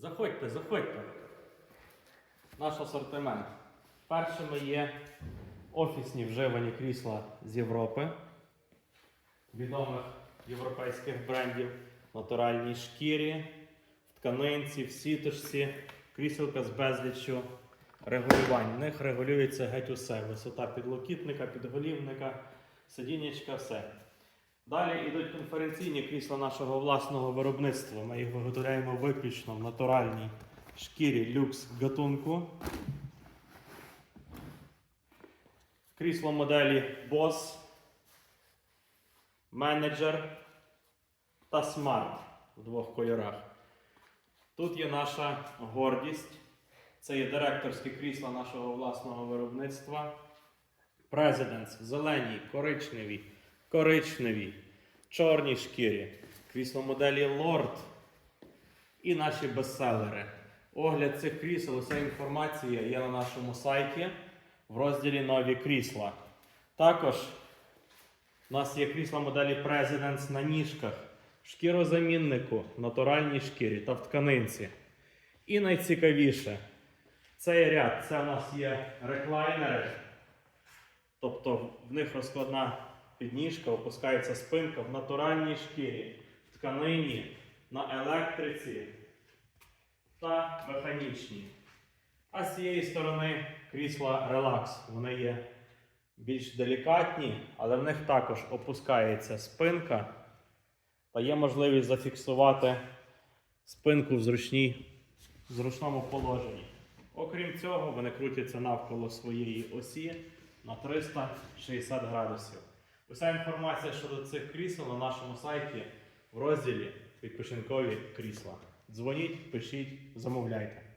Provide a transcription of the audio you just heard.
Заходьте, заходьте. Наш асортимент. Першими є офісні вживані крісла з Європи, відомих європейських брендів, натуральній шкірі, в тканинці, в сіточці, кріселка з безліччю регулювань. В них регулюється геть усе. Висота підлокітника, підголівника, сидіннячка, все. Далі йдуть конференційні крісла нашого власного виробництва. Ми їх виготовляємо виключно в натуральній шкірі люкс гатунку. Крісло моделі Boss, Manager та Smart в двох кольорах. Тут є наша гордість. Це є директорське крісло нашого власного виробництва. Президентс в зеленій, коричневій, коричневій, чорній шкірі. Крісло моделі Lord і наші бестселери. Огляд цих крісел, уся інформація є на нашому сайті в розділі Нові крісла. Також у нас є крісла моделі Presidents на ніжках, шкірозаміннику, натуральній шкірі та в тканинці. І найцікавіше, цей ряд це у нас є реклайнери. Тобто в них розкладна підніжка, опускається спинка в натуральній шкірі, в тканині, на електриці та механічній. А з цієї сторони крісла релакс. Вони є більш делікатні, але в них також опускається спинка та є можливість зафіксувати спинку в зручній, в зручному положенні. Окрім цього, вони крутяться навколо своєї осі на 360 градусів. Уся інформація щодо цих крісел на нашому сайті в розділі відпочинкові крісла. Дзвоніть, пишіть, замовляйте.